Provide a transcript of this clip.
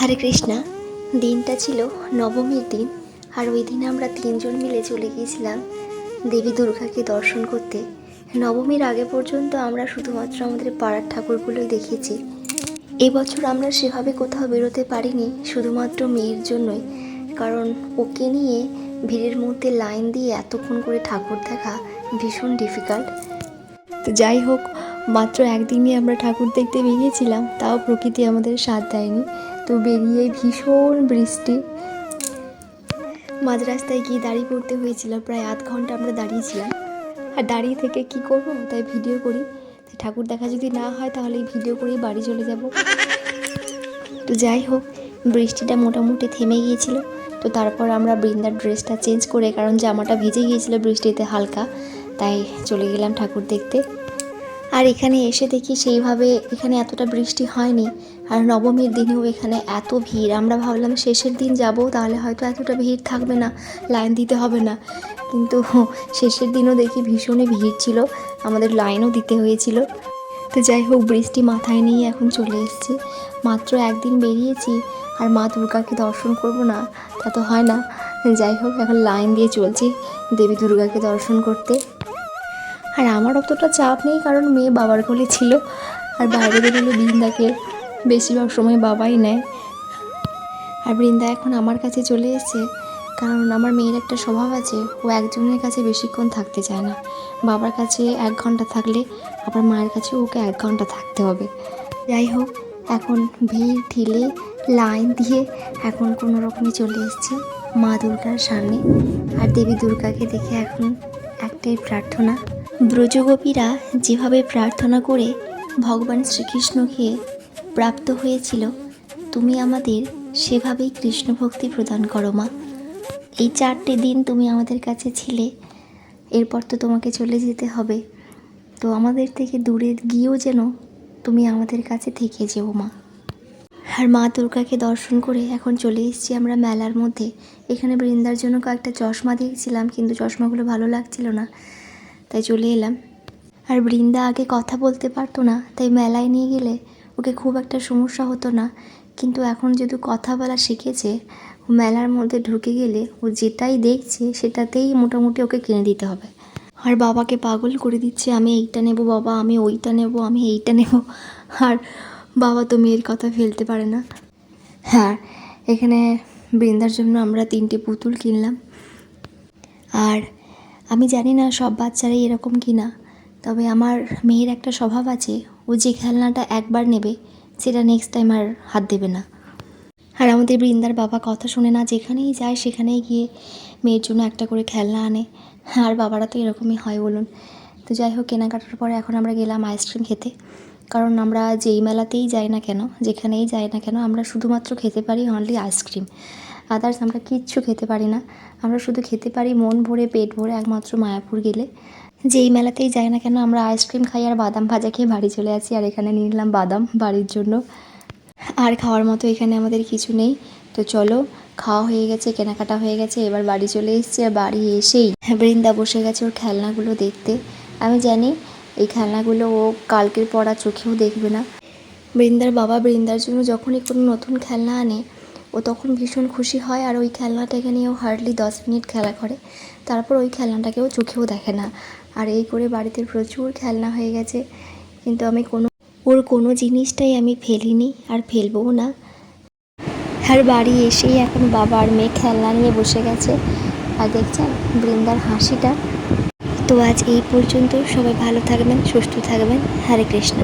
হরে কৃষ্ণা, দিনটা ছিল নবমীর দিন আর ওই দিন আমরা তিনজন মিলে চলে গিয়েছিলাম দেবী দুর্গাকে দর্শন করতে। নবমীর আগে পর্যন্ত আমরা শুধুমাত্র আমাদের পাড়ার ঠাকুরগুলোই দেখিয়েছি এবছর আমরা সেভাবে কোথাও বেরোতে পারিনি, শুধুমাত্র মেয়ের জন্যই। কারণ ওকে নিয়ে ভিড়ের মধ্যে লাইন দিয়ে এতক্ষণ করে ঠাকুর দেখা ভীষণ ডিফিকাল্ট তো যাই হোক, মাত্র একদিনই আমরা ঠাকুর দেখতে বেরিয়েছিলাম, তাও প্রকৃতি আমাদের সাথ দেয়নি। তো বেরিয়ে ভীষণ বৃষ্টি। মাঝ রাস্তায় গিয়ে দাঁড়িয়ে পড়তে হয়েছিল, প্রায় আধ ঘণ্টা আমরা দাঁড়িয়েছিলাম। আর দাঁড়িয়ে থেকে কি করব? তাই ভিডিও করি। ঠাকুর দেখা যদি না হয়, তাহলে ভিডিও করেই বাড়ি চলে যাব। তো যাই হোক, বৃষ্টিটা মোটামুটি থেমে গিয়েছিল। তো তারপর আমরা বৃন্দার ড্রেসটা চেঞ্জ করে, কারণ জামাটা ভিজে গিয়েছিল বৃষ্টিতে হালকা, তাই চলে গেলাম ঠাকুর দেখতে। আর এখানে এসে দেখি সেইভাবে এখানে এতটা বৃষ্টি হয়নি। আর নবমীর দিনেও এখানে এত ভিড়। আমরা ভাবলাম শেষের দিন যাব, তাহলে হয়তো এতটা ভিড় থাকবে না, লাইন দিতে হবে না। কিন্তু শেষের দিনও দেখি ভীষণই ভিড় ছিল, আমাদের লাইনও দিতে হয়েছিল। তো যাই হোক, বৃষ্টি মাথায় নিয়ে এখন চলে এসেছি। মাত্র একদিন বেরিয়েছি, আর মা দুর্গাকে দর্শন করব না, তা তো হয় না। যাই হোক, এখন লাইন দিয়ে চলছি দেবী দুর্গাকে দর্শন করতে। আর আমার অতটা চাপ নেই, কারণ মেয়ে বাবার কোলে ছিল। আর বাইরে বেরোলে বৃন্দাকে বেশিরভাগ সময় বাবাই নেয়। আর বৃন্দা এখন আমার কাছে চলে এসেছে, কারণ আমার মেয়ের একটা স্বভাব আছে, ও একজনের কাছে বেশিক্ষণ থাকতে চায় না। বাবার কাছে এক ঘণ্টা থাকলে আবার মায়ের কাছে ওকে এক ঘণ্টা থাকতে হবে। যাই হোক, এখন ভিড় ঠেলে লাইন দিয়ে এখন কোনো রকমে চলে এসেছি মা দুর্গার সামনে। আর দেবী দুর্গাকে দেখে এখন একটাই প্রার্থনা ব্রজগোপীরা যেভাবে প্রার্থনা করে ভগবান শ্রীকৃষ্ণকে প্রাপ্ত হয়েছিল, তুমি আমাদের সেভাবেই কৃষ্ণ ভক্তি প্রদান করো মা। এই চারটে দিন তুমি আমাদের কাছে ছিলে, এরপর তো তোমাকে চলে যেতে হবে। তো আমাদের থেকে দূরে গিয়েও যেন তুমি আমাদের কাছে থেকে যেও মা। আর মা দুর্গাকে দর্শন করে এখন চলে এসেছি আমরা মেলার মধ্যে। এখানে বৃন্দার জন্য কয়েকটা চশমা দেখছিলাম, কিন্তু চশমাগুলো ভালো লাগছিল না। তাই চলে এলাম। আর বৃন্দা আগে কথা বলতে পারতো না, তাই মেলায় নিয়ে গেলে ওকে খুব একটা সমস্যা হতো না। কিন্তু এখন যেহেতু কথা বলা শিখেছে, ও মেলার মধ্যে ঢুকে গেলে ও যেটাই দেখছে সেটাতেই মোটামুটি ওকে কিনে দিতে হবে। আর বাবাকে পাগল করে দিচ্ছে, আমি এইটা নেব বাবা, আমি ওইটা নেব, আমি এইটা নেব। আর বাবা তো মেয়ের কথা ফেলতে পারে না। হ্যাঁ এখানে বৃন্দার জন্য আমরা তিনটে পুতুল কিনলাম। আর আমি জানি না সব বাচ্চারাই এরকম কি না তবে আমার মেয়ের একটা স্বভাব আছে, ও যে খেলনাটা একবার নেবে, সেটা নেক্সট টাইম আর হাত দেবে না। আর আমাদের বৃন্দার বাবা কথা শোনে না, যেখানেই যায় সেখানেই গিয়ে মেয়ের জন্য একটা করে খেলনা আনে। আর বাবারা তো এরকমই হয় বলুন। তো যাই হোক, কেনাকাটার পরে এখন আমরা গেলাম আইসক্রিম খেতে। কারণ আমরা যেই মেলাতেই যাই না কেন, যেখানেই যাই না কেন, আমরা শুধুমাত্র খেতে পারি অনলি আইসক্রিম আদার্স আমরা কিচ্ছু খেতে পারি না। আমরা শুধু খেতে পারি মন ভরে, পেট ভরে একমাত্র মায়াপুর গেলে। যেই মেলাতেই যাই না কেন আমরা আইসক্রিম খাই আর বাদাম ভাজা খেয়ে বাড়ি চলে আসি আর এখানে নিয়ে নিলাম বাদাম বাড়ির জন্য। আর খাওয়ার মতো এখানে আমাদের কিছু নেই। তো চলো, খাওয়া হয়ে গেছে, কেনাকাটা হয়ে গেছে, এবার বাড়ি চলে এসেছি আর বাড়ি এসেই বৃন্দা বসে গেছে ওর খেলনাগুলো দেখতে। আমি জানি এই খেলনাগুলো ও কালকের পড়া চোখেও দেখবে না। বৃন্দার বাবা বৃন্দার জন্য যখনই কোনো নতুন খেলনা আনে ও তখন ভীষণ খুশি হয় আর ওই খেলনাটাকে নিয়েও হার্ডলি দশ মিনিট খেলা করে। তারপর ওই খেলনাটাকেও চোখেও দেখে না। আর এই করে বাড়িতে প্রচুর খেলনা হয়ে গেছে। কিন্তু আমি কোনো, ওর কোনো জিনিসটাই আমি ফেলিনি আর ফেলবও না। আর বাড়ি এসেই এখন বাবা আর মেয়ে খেলনা নিয়ে বসে গেছে। আর দেখছেন বৃন্দার হাসিটা? তো আজ এই পর্যন্ত সবাই ভালো থাকবেন, সুস্থ থাকবেন। হরে কৃষ্ণ।